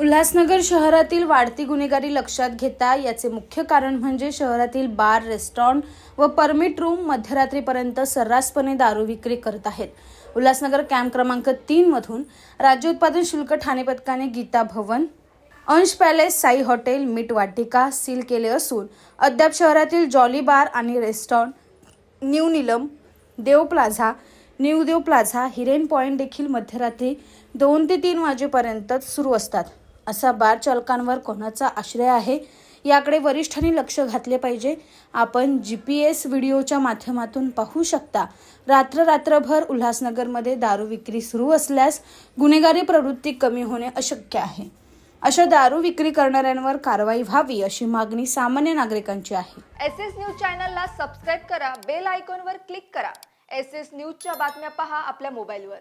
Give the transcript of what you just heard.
उल्हासनगर शहरातील वाढती गुन्हेगारी लक्षात घेता याचे मुख्य कारण म्हणजे शहरातील बार रेस्टॉरंट व परमिट रूम मध्यरात्रीपर्यंत सर्रासपणे दारू विक्री करत आहेत. उल्हासनगर कॅम्प क्रमांक तीन मधून राज्य उत्पादन शुल्क ठाणे पथकाने Geeta Bhavan Ansh palace Sai hotel Meet Vatika seal केले असून अद्याप शहरातील जॉली बार आणि restaurant new Neelam Dev plaza new Dev plaza Hiren point देखील मध्यरात्री दोन ते तीन वाजेपर्यंत सुरू असतात. असा बार चालकांवर कोणाचा आश्रय आहे? याकडे वरिष्ठांनी लक्ष घातले पाहिजे. आपण जी पी एस व्हिडिओच्या माध्यमातून पाहू शकता. रात्र रात्रभर उल्हासनगरमध्ये दारू विक्री सुरू असल्यास गुन्हेगारी प्रवृत्ती कमी होणे अशक्य आहे. अशा दारू विक्री करणाऱ्यांवर कारवाई व्हावी अशी मागणी सामान्य नागरिकांची आहे. एस एस न्यूज चॅनलला सबस्क्राईब करा बेल आयकॉनवर क्लिक करा. एस एस न्यूजच्या बातम्या पहा आपल्या मोबाईलवर.